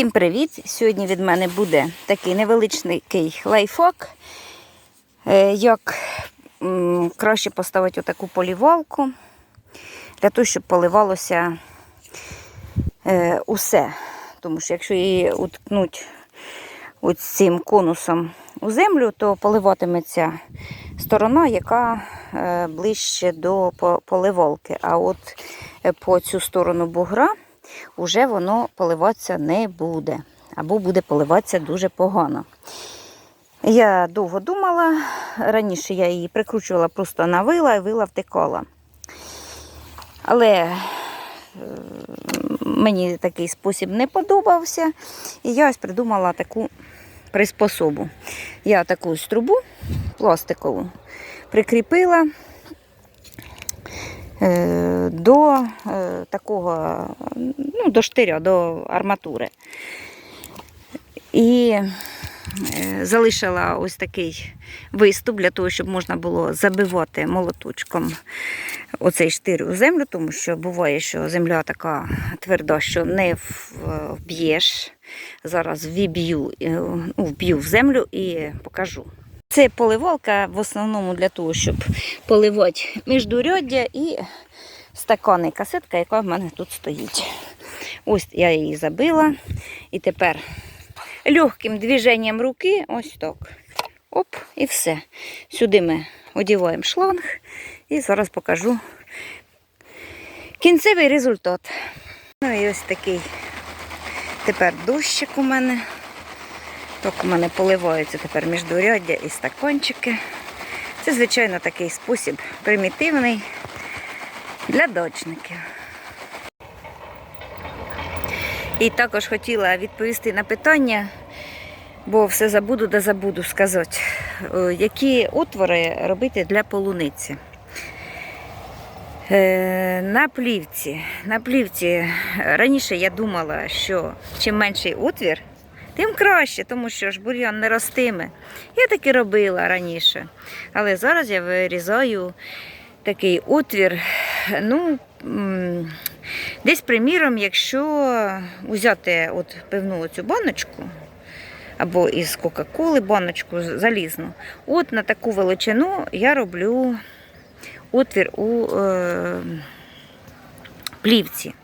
Всім привіт! Сьогодні від мене буде такий невеличкий лайфхак, е, як краще поставити отаку полівалку, для того, щоб поливалося е, усе. Тому що якщо її уткнуть цим конусом у землю, то поливатиметься сторона, яка е, ближче до по- поливалки. А от по цю сторону бугра вже воно поливатися не буде. Або буде поливатися дуже погано. Я довго думала, раніше я її прикручувала просто на вила і вила втекала. Але е, мені такий спосіб не подобався. І я ось придумала таку приспособу. Я таку трубу пластикову прикріпила до е, такого, ну, до штиря, до арматури. І е, залишила ось такий виступ для того, щоб можна було забивати молоточком оцей штир у землю, тому що буває, що земля така тверда, що не вб'єш. Зараз віб'ю, е, ну, вб'ю в землю і покажу. Це поливалка в основному для того, щоб поливати міждуряддя і стакани касетка, яка в мене тут стоїть. Ось я її забила. І тепер легким движенням руки, ось так. Оп, і все. Сюди ми одіваємо шланг і зараз покажу кінцевий результат. Ну і ось такий тепер дощик у мене. Так у мене поливаються тепер міждуряддя і стаканчики. Це, звичайно, такий спосіб примітивний для дочників. І також хотіла відповісти на питання, бо все забуду да забуду сказати, е, які отвори робити для полуниці. Е, На плівці. На плівці раніше я думала, що чим менший отвір, тим краще, тому що ж бур'ян не ростиме. Я так і робила раніше. Але зараз я вирізаю такий отвір. Ну, десь, приміром, якщо взяти от певну цю баночку, або із Кока-Коли баночку залізну, от на таку величину я роблю отвір у е, плівці.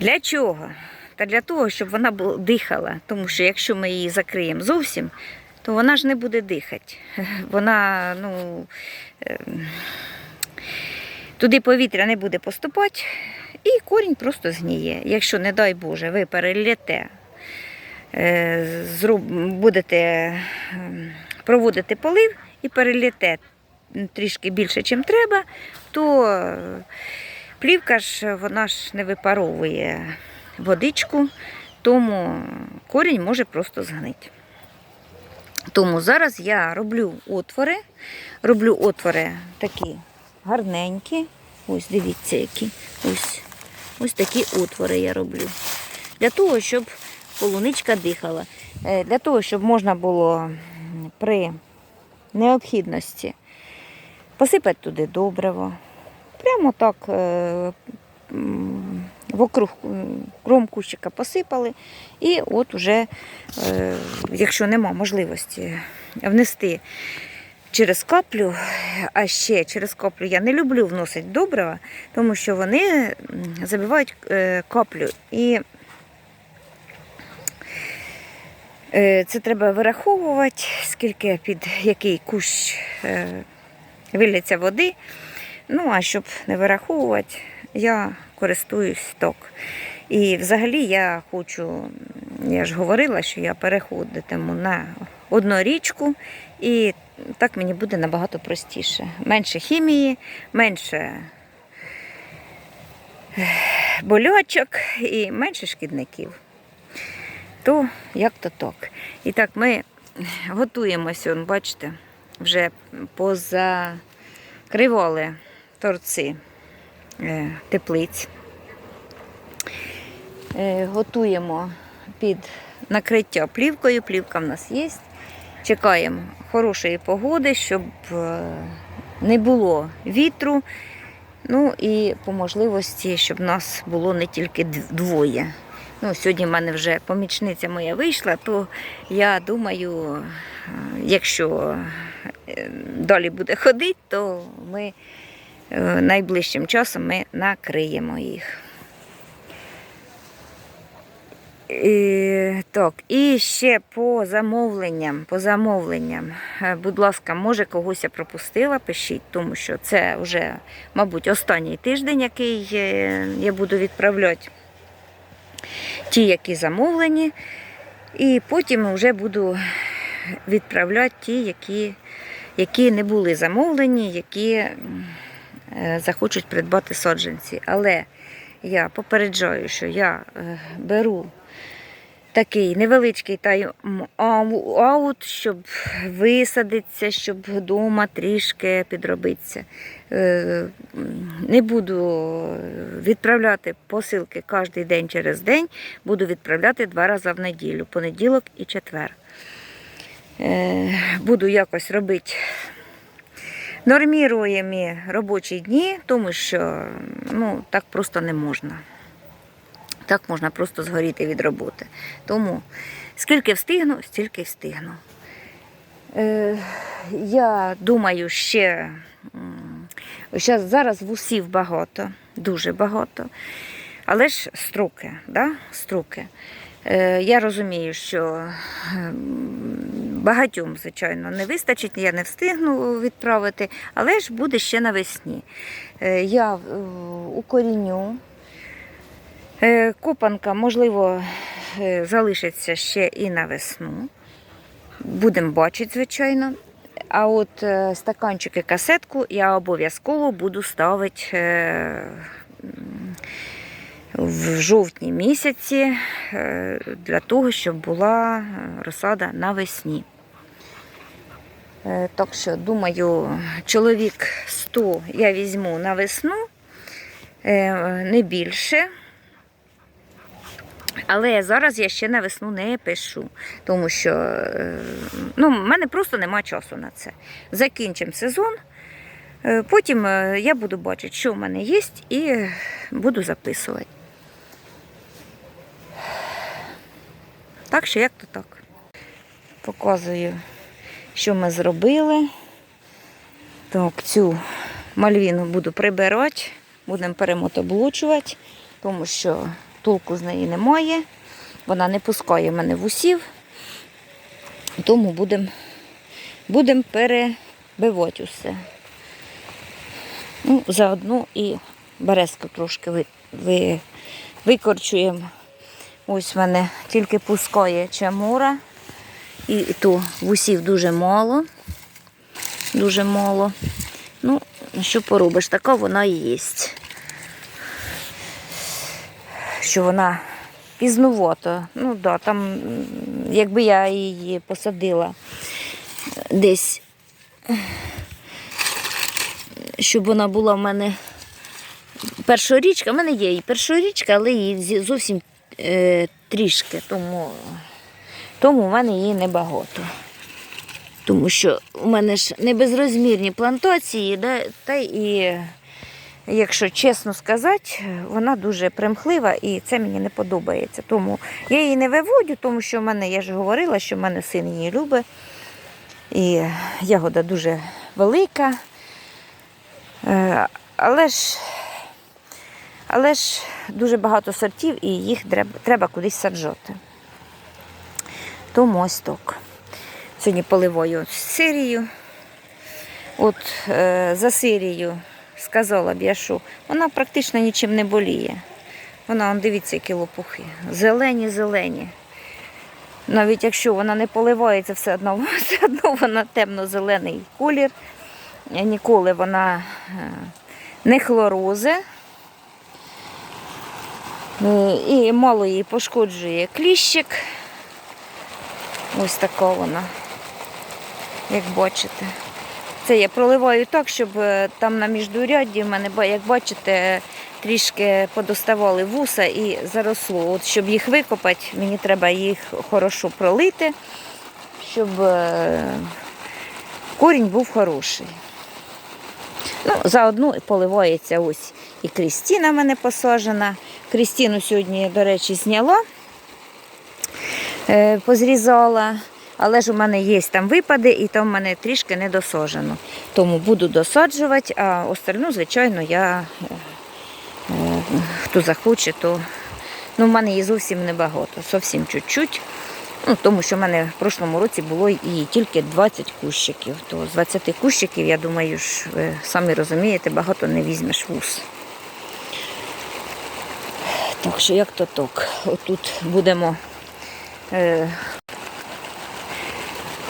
Для чого? Та для того, щоб вона дихала. Тому що якщо ми її закриємо зовсім, то вона ж не буде дихати. Вона, ну, е, туди повітря не буде поступати, і корінь просто згніє. Якщо, не дай Боже, ви переліте, е, будете ем, проводити полив і переліте трішки більше, ніж треба, то плівка ж вона ж не випаровує водичку, тому корінь може просто згнити. Тому зараз я роблю отвори, роблю отвори такі гарненькі. Ось дивіться, які. Ось, ось такі отвори я роблю. Для того, щоб полуничка дихала. Е, Для того, щоб можна було при необхідності посипати туди добриво. Прямо так е, вокруг кром кущика посипали. І от уже, е, якщо нема можливості внести через каплю, а ще через каплю я не люблю вносити добрива, тому що вони забивають е, каплю. І е, це треба вираховувати, скільки під який кущ вилляться води. Ну, а щоб не вираховувати, я користуюсь ток. І взагалі я хочу, я ж говорила, що я переходитиму на одну річку, і так мені буде набагато простіше. Менше хімії, менше ех, болячок і менше шкідників. То як то так. І так, ми готуємося, бачите, вже позакривали торці теплиць. Е, Готуємо під накриття плівкою. Плівка в нас є. Чекаємо хорошої погоди, щоб е, не було вітру. Ну і по можливості, щоб нас було не тільки двоє. Ну, сьогодні в мене вже помічниця моя вийшла, то я думаю, е, якщо е, далі буде ходити, то ми е, найближчим часом ми накриємо їх. І, так, і ще по замовленням, по замовленням. Е, Будь ласка, може когось я пропустила, пишіть, тому що це вже, мабуть, останній тиждень, який е, я буду відправляти ті, які замовлені. І потім вже буду відправляти ті, які, які не були замовлені, які е, захочуть придбати саджанці. Але я попереджаю, що я е, беру такий невеличкий тайм-аут, щоб висадитися, щоб вдома трішки підробитися. Е, Не буду відправляти посилки кожен день через день, буду відправляти два рази в неділю, понеділок і четвер. Е, Буду якось робити норміруємі робочі дні, тому що ну, так просто не можна. Так можна просто згоріти від роботи. Тому скільки встигну, стільки встигну. Е, я думаю, ще зараз вусів багато, дуже багато. Але ж струки, да? струки. Е, я розумію, що ем, багатьом, звичайно, не вистачить, я не встигну відправити, але ж буде ще навесні. Е, я е, укоріню. Е, Копанка, можливо, залишиться ще і на весну. Будемо бачити, звичайно. А от стаканчики касетку я обов'язково буду ставити в жовтні місяці для того, щоб була розсада навесні. Е, Так що, думаю, чоловік 100 я візьму на весну, е, не більше. Але зараз я ще на весну не пишу, тому що е, ну, в мене просто нема часу на це. Закінчимо сезон, потім я буду бачити, що в мене є, і буду записувати. Так що як то так. Показую, що ми зробили. Так, цю мальвіну буду прибирати, будемо перемотоблучувати, тому що толку з неї немає. Вона не пускає мене в усів. Тому будемо будем перебивати усе. Ну, заодно і березку трошки ви, ви, викорчуємо. Ось в мене тільки пускає чамура. І, то вусів дуже мало. Дуже мало. Ну, що поробиш, така вона і є. Що вона пізнувата. Ну так, да, там, якби я її посадила десь, щоб вона була в мене першорічка, в мене є і першорічка, але її зовсім е, трішки, тому, тому в мене її небагато. Тому що у мене ж не безрозмірні плантації, да, та і, якщо чесно сказати, вона дуже примхлива і це мені не подобається. Тому я її не виводю, тому що в мене, я ж говорила, що в мене син її любить. І ягода дуже велика. Е, Але ж, але ж дуже багато сортів і їх треба кудись саджати. Тому ось так. Сьогодні поливаю сирію. От е, за сирію сказала б я, що вона практично нічим не боліє. Вона, он, дивіться, які лопухи. Зелені, зелені. Навіть якщо вона не поливається, все одно, все одно вона темно-зелений колір. Е, Ніколи вона е, не хлорозе. Е, І мало її пошкоджує кліщик. Ось така вона, як бачите. Це я проливаю так, щоб е, там на міждурядді в мене, як бачите, трішки подоставали вуса і заросло. От щоб їх викопати, мені треба їх хорошо пролити, щоб е, корінь був хороший. Ну, заодно поливається ось і Крістіна в мене посаджена. Крістіну сьогодні, до речі, зняла, позрізала. Але ж у мене є там випади, і там в мене трішки не досаджено. Тому буду досаджувати, а остальну, звичайно, я е, е, хто захоче, то ну, в мене її зовсім небагато, зовсім чуть-чуть. Ну, тому що в мене в прошлому році було і тільки 20 кущиків. То з 20 кущиків, я думаю, ж ви самі розумієте, багато не візьмеш вус. Так що як то так. Отут будемо е,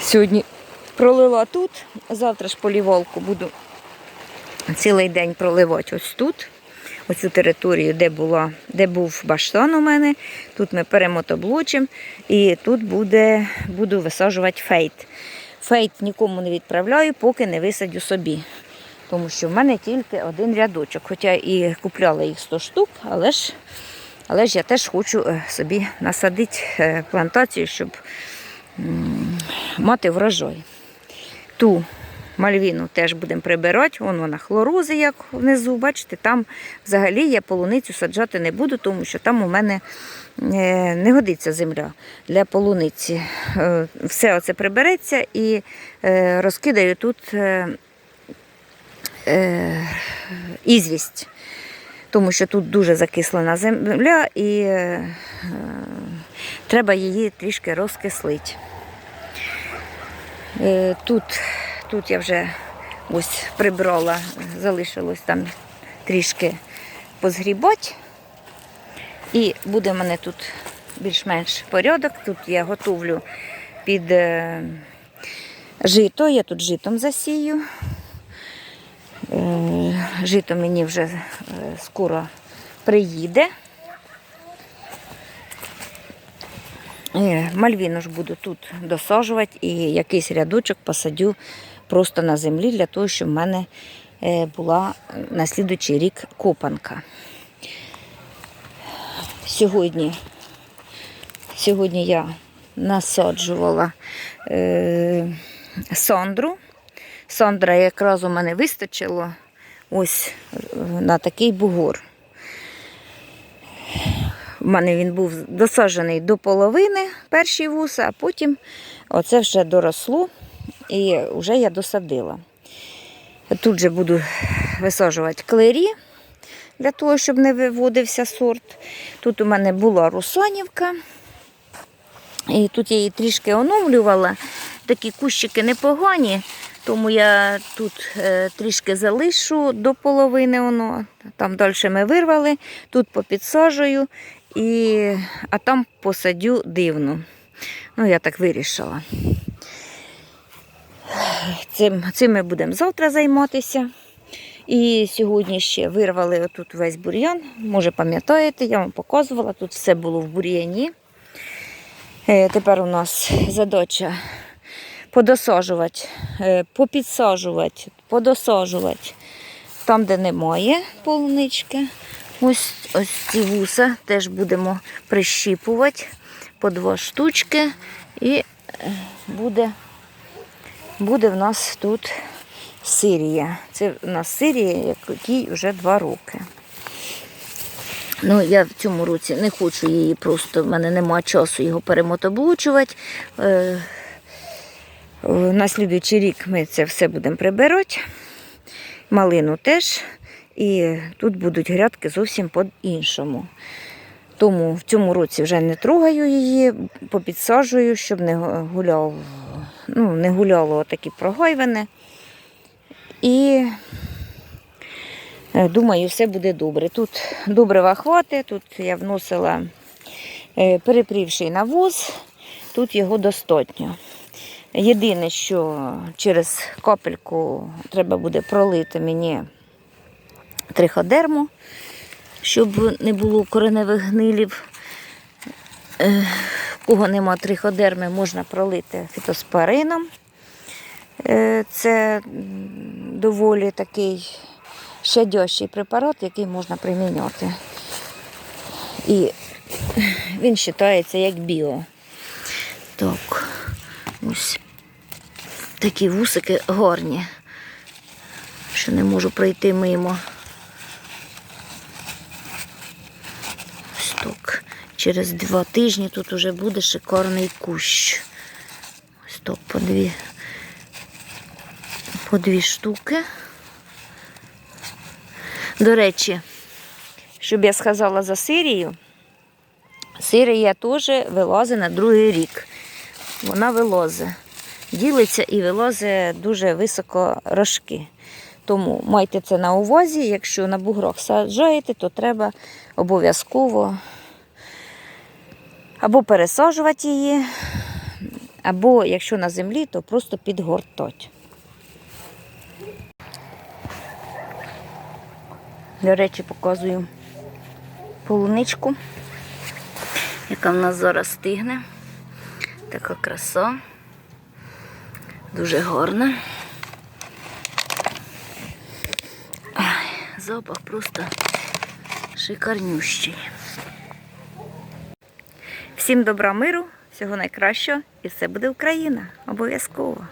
сьогодні пролила тут, завтра ж поліволку буду цілий день проливати ось тут. Оцю територію, де була, де був баштан у мене. Тут ми перемотоблочимо і тут буде, буду висаджувати фейт. Фейт нікому не відправляю, поки не висадю собі. Тому що в мене тільки один рядочок. Хоча і купляла їх 100 штук, але ж, але ж я теж хочу е, собі насадити е, плантацію, щоб мати врожай. Ту мальвіну теж будемо прибирати. Вон вона хлорози, як внизу. Бачите, там взагалі я полуницю саджати не буду, тому що там у мене е, не годиться земля для полуниці. Все оце прибереться і розкидаю тут ізвість. Тому що тут дуже закислена земля і е, треба її трішки розкислити. Е, Тут, тут я вже ось прибрала, залишилось там трішки позгрібати. І буде в мене тут більш-менш порядок. Тут я готовлю під е, жито, я тут житом засію. Е, Жито мені вже е, скоро приїде. Е, Мальвіну ж буду тут досаджувати і якийсь рядочок посадю просто на землі для того, щоб в мене е, була на слідуючий рік копанка. Сьогодні, сьогодні я насаджувала е, сондру. Сондра якраз у мене вистачило ось на такий бугор. У мене він був досаджений до половини перший вус, а потім оце вже доросло і вже я досадила. Тут же буду висаджувати клері для того, щоб не виводився сорт. Тут у мене була русонівка. І тут я її трішки оновлювала. Такі кущики непогані, тому я тут е, трішки залишу до половини воно. Там далі ми вирвали, тут попідсаджую, і, а там посадю дивну. Ну, я так вирішила. Цим, цим ми будемо завтра займатися. І сьогодні ще вирвали отут весь бур'ян. Може, пам'ятаєте, я вам показувала, тут все було в бур'яні. Е, Тепер у нас задача подосаджувати, е, попідсаджувати, подосаджувати там, де немає полунички. Ось, ось ці вуса теж будемо прищіпувати по два штучки. І е, буде, буде в нас тут Сирія. Це в нас Сирія, якій вже два роки. Ну, я в цьому році не хочу її просто, в мене немає часу його перемотоблучувати. Е, на слідуючий рік ми це все будемо прибирати. Малину теж. І тут будуть грядки зовсім по-іншому. Тому в цьому році вже не трогаю її, попідсаджую, щоб не гуляв, ну, не гуляло такі прогайвини. І е, думаю, все буде добре. Тут добрива хватить, тут я вносила е, перепрівший навоз, тут його достатньо. Єдине, що через капельку треба буде пролити мені триходерму, щоб не було кореневих гнилів. Е, Кого нема триходерми, можна пролити фітоспорином. Е, Це доволі такий щадящий препарат, який можна приміняти. І він вважається як біо. Так, ось такі вусики гарні, що не можу пройти мимо. так. Через два тижні тут уже буде шикарний кущ. Ось так, по дві, по дві штуки. До речі, щоб я сказала за Сирію, Сирія теж вилазить на другий рік. Вона вилозить. Ділиться і вилазить дуже високо рожки. Тому майте це на увазі, якщо на буграх саджаєте, то треба обов'язково або пересаджувати її, або якщо на землі, то просто підгортати. До речі, показую полуничку, яка в нас зараз стигне. Така краса. Дуже гарна. Ай, запах просто шикарнющий. Всім добра миру, всього найкращого і все буде Україна. Обов'язково.